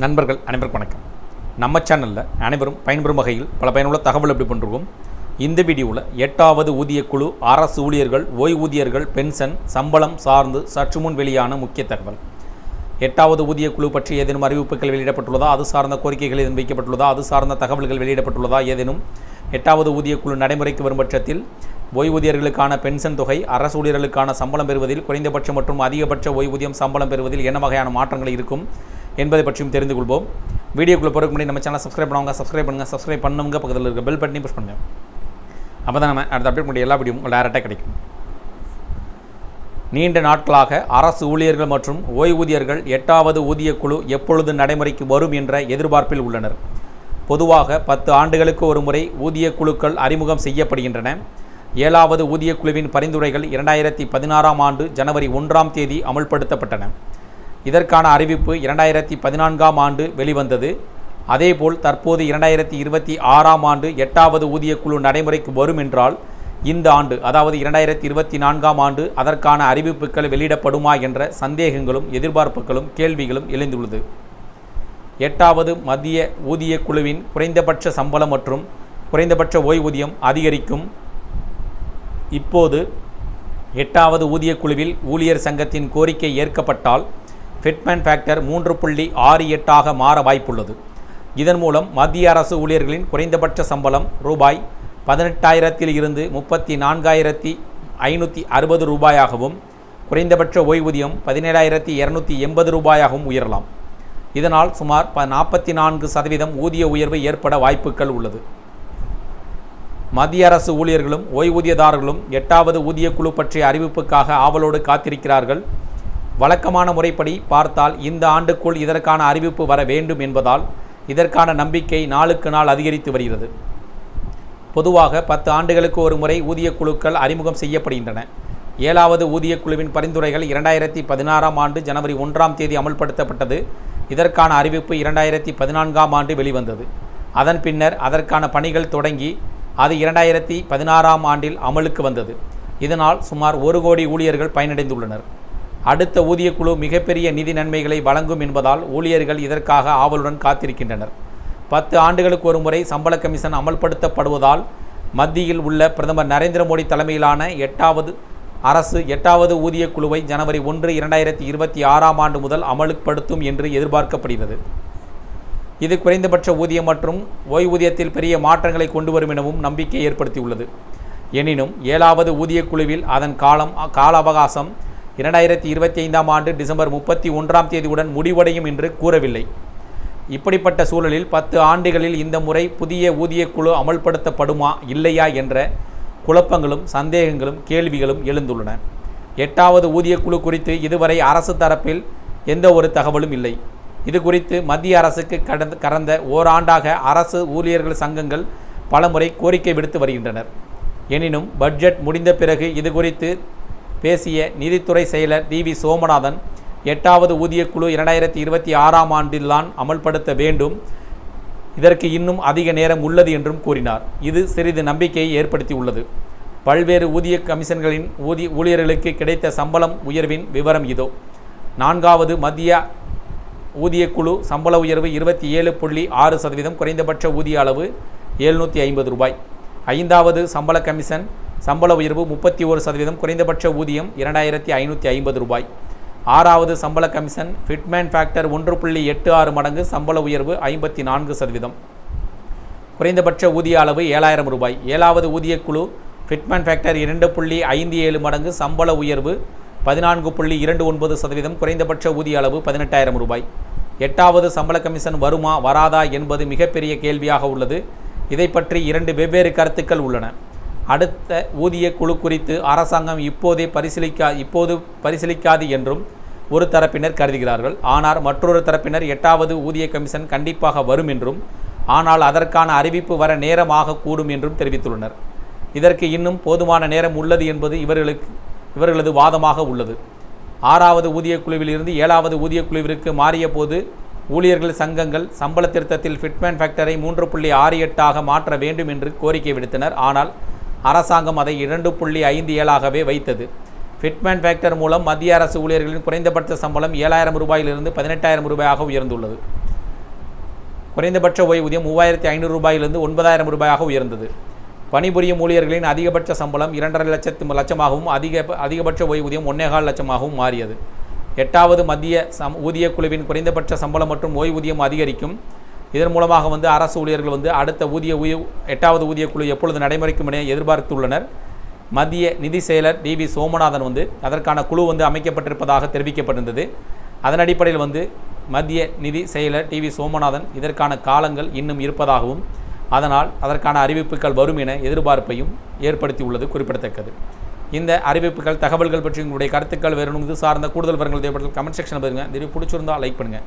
நண்பர்கள் அனைவருக்கும் வணக்கம். நம்ம சேனலில் அனைவரும் பயன்பெறும் வகையில் பல பயனுள்ள தகவல் எப்படி பண்ணுறோம் இந்த வீடியோவில் எட்டாவது ஊதியக்குழு அரசு ஊழியர்கள் ஓய்வூதியர்கள் பென்ஷன் சம்பளம் சார்ந்து சற்று முன் வெளியான முக்கிய தகவல். எட்டாவது ஊதியக்குழு பற்றி ஏதேனும் அறிவிப்புகள் வெளியிடப்பட்டுள்ளதா? அது சார்ந்த கோரிக்கைகள் ஏதும் வைக்கப்பட்டுள்ளதா? அது சார்ந்த தகவல்கள் வெளியிடப்பட்டுள்ளதா? ஏதேனும் எட்டாவது ஊதியக்குழு நடைமுறைக்கு வரும் பட்சத்தில் ஓய்வூதியர்களுக்கான பென்ஷன் தொகை அரசு ஊழியர்களுக்கான சம்பளம் பெறுவதில் குறைந்தபட்ச மற்றும் அதிகபட்ச ஓய்வூதியம் சம்பளம் பெறுவதில் என்ன வகையான மாற்றங்கள் இருக்கும்? என்பதை பற்றியும் தெரிந்து கொள்வோம். வீடியோக்குள்ளே போகிறதுக்கு முன்னாடி நம்ம சேனல் சப்ஸ்கிரைப் பண்ணுவாங்க சப்ஸ்கிரைப் பண்ணுங்கள் சப்ஸ்கிரைப் பண்ணுங்க பக்கத்தில் இருக்க பெல் பட்டனையும் ப்ரெஸ் பண்ணுங்கள் அப்போ தான் நம்ம அடுத்த அப்டேட் பண்ணி எல்லா வீடியோ உங்களுக்கு டேரெக்டாக கிடைக்கும். நீண்ட நாட்களாக அரசு ஊழியர்கள் மற்றும் ஓய்வூதியர்கள் எட்டாவது ஊதியக்குழு எப்பொழுது நடைமுறைக்கு வரும் என்ற எதிர்பார்ப்பில் உள்ளனர். பொதுவாக பத்து ஆண்டுகளுக்கு ஒரு முறை ஊதிய குழுக்கள் அறிமுகம் செய்யப்படுகின்றன. ஏழாவது ஊதியக்குழுவின் பரிந்துரைகள் இரண்டாயிரத்தி பதினாறாம் ஆண்டு ஜனவரி ஒன்றாம் தேதி அமல்படுத்தப்பட்டன. இதற்கான அறிவிப்பு இரண்டாயிரத்தி பதினான்காம் ஆண்டு வெளிவந்தது. அதேபோல் தற்போது இரண்டாயிரத்தி இருபத்தி ஆறாம் ஆண்டு எட்டாவது ஊதியக்குழு நடைமுறைக்கு வரும் என்றால் இந்த ஆண்டு அதாவது இரண்டாயிரத்தி இருபத்தி நான்காம் ஆண்டு அதற்கான அறிவிப்புகள் வெளியிடப்படுமா என்ற சந்தேகங்களும் எதிர்பார்ப்புகளும் கேள்விகளும் எழுந்துள்ளது. எட்டாவது மத்திய ஊதிய குழுவின் குறைந்தபட்ச சம்பளம் மற்றும் குறைந்தபட்ச ஓய்வூதியம் அதிகரிக்கும். இப்போது எட்டாவது ஊதிய குழுவில் ஊழியர் சங்கத்தின் கோரிக்கை ஏற்கப்பட்டால் ஃபிட்மேன் ஃபேக்டர் மூன்று புள்ளி ஆறு எட்டாக மாற வாய்ப்புள்ளது. இதன் மூலம் மத்திய அரசு ஊழியர்களின் குறைந்தபட்ச சம்பளம் ரூபாய் பதினெட்டாயிரத்தில் இருந்து முப்பத்தி நான்காயிரத்தி ஐநூற்றி அறுபது ரூபாயாகவும் குறைந்தபட்ச ஓய்வூதியம் பதினேழாயிரத்தி இரநூத்தி எண்பது ரூபாயாகவும் உயரலாம். இதனால் சுமார் ப நாற்பத்தி நான்கு சதவீதம் ஊதிய உயர்வு ஏற்பட வாய்ப்புகள் உள்ளது. மத்திய அரசு ஊழியர்களும் ஓய்வூதியதாரர்களும் எட்டாவது ஊதியக்குழு பற்றிய அறிவிப்புக்காக ஆவலோடு காத்திருக்கிறார்கள். வழக்கமான முறைப்படி பார்த்தால் இந்த ஆண்டுக்குள் இதற்கான அறிவிப்பு வர வேண்டும் என்பதால் இதற்கான நம்பிக்கை நாளுக்கு நாள் அதிகரித்து வருகிறது. பொதுவாக பத்து ஆண்டுகளுக்கு ஒரு முறை ஊதியக் குழுக்கள் அறிமுகம் செய்யப்படுகின்றன. ஏழாவது ஊதியக் குழுவின் பரிந்துரைகள் இரண்டாயிரத்தி பதினாறாம் ஆண்டு ஜனவரி ஒன்றாம் தேதி அமல்படுத்தப்பட்டது. இதற்கான அறிவிப்பு இரண்டாயிரத்தி பதினான்காம் ஆண்டு வெளிவந்தது. அதன் பின்னர் அதற்கான பணிகள் தொடங்கி அது இரண்டாயிரத்தி பதினாறாம் ஆண்டில் அமலுக்கு வந்தது. இதனால் சுமார் ஒரு கோடி ஊழியர்கள் பயனடைந்துள்ளனர். அடுத்த ஊதியக்குழு மிகப்பெரிய நிதி நன்மைகளை வழங்கும் என்பதால் ஊழியர்கள் இதற்காக ஆவலுடன் காத்திருக்கின்றனர். பத்து ஆண்டுகளுக்கு ஒரு முறை சம்பள கமிஷன் அமல்படுத்தப்படுவதால் மத்தியில் உள்ள பிரதமர் நரேந்திர மோடி தலைமையிலான எட்டாவது அரசு எட்டாவது ஊதியக் குழுவை ஜனவரி ஒன்று இரண்டாயிரத்தி இருபத்தி ஆறாம் ஆண்டு முதல் அமல்படுத்தும் என்று எதிர்பார்க்கப்படுகிறது. இது குறைந்தபட்ச ஊதியம் மற்றும் ஓய்வூதியத்தில் பெரிய மாற்றங்களை கொண்டு வரும் எனவும் நம்பிக்கை ஏற்படுத்தியுள்ளது. எனினும் ஏழாவது ஊதியக்குழுவில் அதன் காலம் கால அவகாசம் இரண்டாயிரத்தி இருபத்தி ஐந்தாம் ஆண்டு டிசம்பர் முப்பத்தி ஒன்றாம் தேதியுடன் முடிவடையும் என்று கூறவில்லை. இப்படிப்பட்ட சூழலில் பத்து ஆண்டுகளில் இந்த முறை புதிய ஊதியக்குழு அமல்படுத்தப்படுமா இல்லையா என்ற குழப்பங்களும் சந்தேகங்களும் கேள்விகளும் எழுந்துள்ளன. எட்டாவது ஊதியக் குழு குறித்து இதுவரை அரசு தரப்பில் எந்த ஒரு தகவலும் இல்லை. இது குறித்து மத்திய அரசுக்கு கடந்த கடந்த ஓராண்டாக அரசு ஊழியர்கள் சங்கங்கள் பலமுறை கோரிக்கை விடுத்து வருகின்றனர். எனினும் பட்ஜெட் முடிந்த பிறகு இது குறித்து பேசிய நிதித்துறை செயலர் டி வி சோமநாதன் எட்டாவது ஊதியக்குழு இரண்டாயிரத்தி இருபத்தி ஆறாம் ஆண்டில்தான் அமல்படுத்த வேண்டும். இதற்கு இன்னும் அதிக நேரம் உள்ளது என்றும் கூறினார். இது சிறிது நம்பிக்கையை ஏற்படுத்தி உள்ளது பல்வேறு ஊதிய கமிஷன்களின் ஊதிய ஊழியர்களுக்கு கிடைத்த சம்பளம் உயர்வின் விவரம் இதோ. நான்காவது மத்திய ஊதியக்குழு சம்பள உயர்வு இருபத்தி ஏழு புள்ளி ஆறு சதவீதம் குறைந்தபட்ச ஊதிய அளவு எழுநூற்றி ஐம்பது ரூபாய். ஐந்தாவது சம்பள கமிஷன் சம்பள உயர்வு முப்பத்தி ஒரு சதவீதம் குறைந்தபட்ச ஊதியம் இரண்டாயிரத்தி ஐநூற்றி ஐம்பது ரூபாய். ஆறாவது சம்பள கமிஷன் ஃபிட்மேன் ஃபேக்டர் ஒன்று புள்ளி எட்டு ஆறு மடங்கு சம்பள உயர்வு ஐம்பத்தி நான்கு சதவீதம். குறைந்தபட்ச ஊதிய அளவு ஏழாயிரம் ரூபாய். ஏழாவது ஊதியக்குழு ஃபிட்மேன் ஃபேக்டர் இரண்டு புள்ளி ஐந்து ஏழு மடங்கு சம்பள உயர்வு பதினான்கு புள்ளி இரண்டு ஒன்பது சதவீதம் குறைந்தபட்ச ஊதிய அளவு பதினெட்டாயிரம் ரூபாய். எட்டாவது சம்பள கமிஷன் வருமா வராதா என்பது மிகப்பெரிய கேள்வியாக உள்ளது. இதை பற்றி இரண்டு வெவ்வேறு கருத்துக்கள் உள்ளன. அடுத்த ஊதிய குழு குறித்து அரசாங்கம் இப்போதே பரிசீலிக்கா இப்போது பரிசீலிக்காது என்றும் ஒரு தரப்பினர் கருதுகிறார்கள். ஆனால் மற்றொரு தரப்பினர் எட்டாவது ஊதிய கமிஷன் கண்டிப்பாக வரும் என்றும் ஆனால் அதற்கான அறிவிப்பு வர நேரமாக கூடும் என்றும் தெரிவித்துள்ளனர். இதற்கு இன்னும் போதுமான நேரம் உள்ளது என்பது இவர்களுக்கு இவர்களது வாதமாக உள்ளது. ஆறாவது ஊதிய குழுவிலிருந்து ஏழாவது ஊதிய குழுவிற்கு மாறிய போது ஊழியர்கள் சங்கங்கள் சம்பள திருத்தத்தில் ஃபிட்மேன் ஃபேக்டரை மூன்று புள்ளி ஆறு எட்டாக மாற்ற வேண்டும் என்று கோரிக்கை விடுத்தனர். ஆனால் அரசாங்கம் அதை இரண்டு புள்ளி ஐந்து ஏழாகவே வைத்தது. ஃபிட்மேன் ஃபேக்டர் மூலம் மத்திய அரசு ஊழியர்களின் குறைந்தபட்ச சம்பளம் ஏழாயிரம் ரூபாயிலிருந்து பதினெட்டாயிரம் ரூபாயாக உயர்ந்துள்ளது. குறைந்தபட்ச ஓய்வூதியம் மூவாயிரத்தி ஐநூறு ரூபாயிலிருந்து ஒன்பதாயிரம் ரூபாயாக உயர்ந்தது. பணிபுரியும் ஊழியர்களின் அதிகபட்ச சம்பளம் இரண்டரை லட்சத்து லட்சமாகவும் அதிக அதிகபட்ச ஓய்வூதியம் ஒன்னேகால் லட்சமாகவும் மாறியது. எட்டாவது மத்திய சம் ஊதிய குழுவின் குறைந்தபட்ச சம்பளம் மற்றும் ஓய்வூதியம் அதிகரிக்கும். இதன் மூலமாக வந்து அரசு ஊழியர்கள் வந்து அடுத்த ஊதிய உயிர் எட்டாவது ஊதிய குழு எப்பொழுது நடைமுறைக்கும் என எதிர்பார்த்துள்ளனர். மத்திய நிதி செயலர் டி வி சோமநாதன் வந்து அதற்கான குழு வந்து அமைக்கப்பட்டிருப்பதாக தெரிவிக்கப்பட்டிருந்தது. அதன் அடிப்படையில் வந்து மத்திய நிதி செயலர் டி வி சோமநாதன் இதற்கான காலங்கள் இன்னும் இருப்பதாகவும் அதனால் அதற்கான அறிவிப்புகள் வரும் என எதிர்பார்ப்பையும் ஏற்படுத்தியுள்ளது குறிப்பிடத்தக்கது. இந்த அறிவிப்புகள் தகவல்கள் பற்றி உங்களுடைய கருத்துக்கள் வேறு இது சார்ந்த கூடுதல் விவரங்கள் தேவைப்பட்டால் கமெண்ட் செக்ஷனில் பாருங்கள் இது பிடிச்சிருந்தால் லைக் பண்ணுங்கள்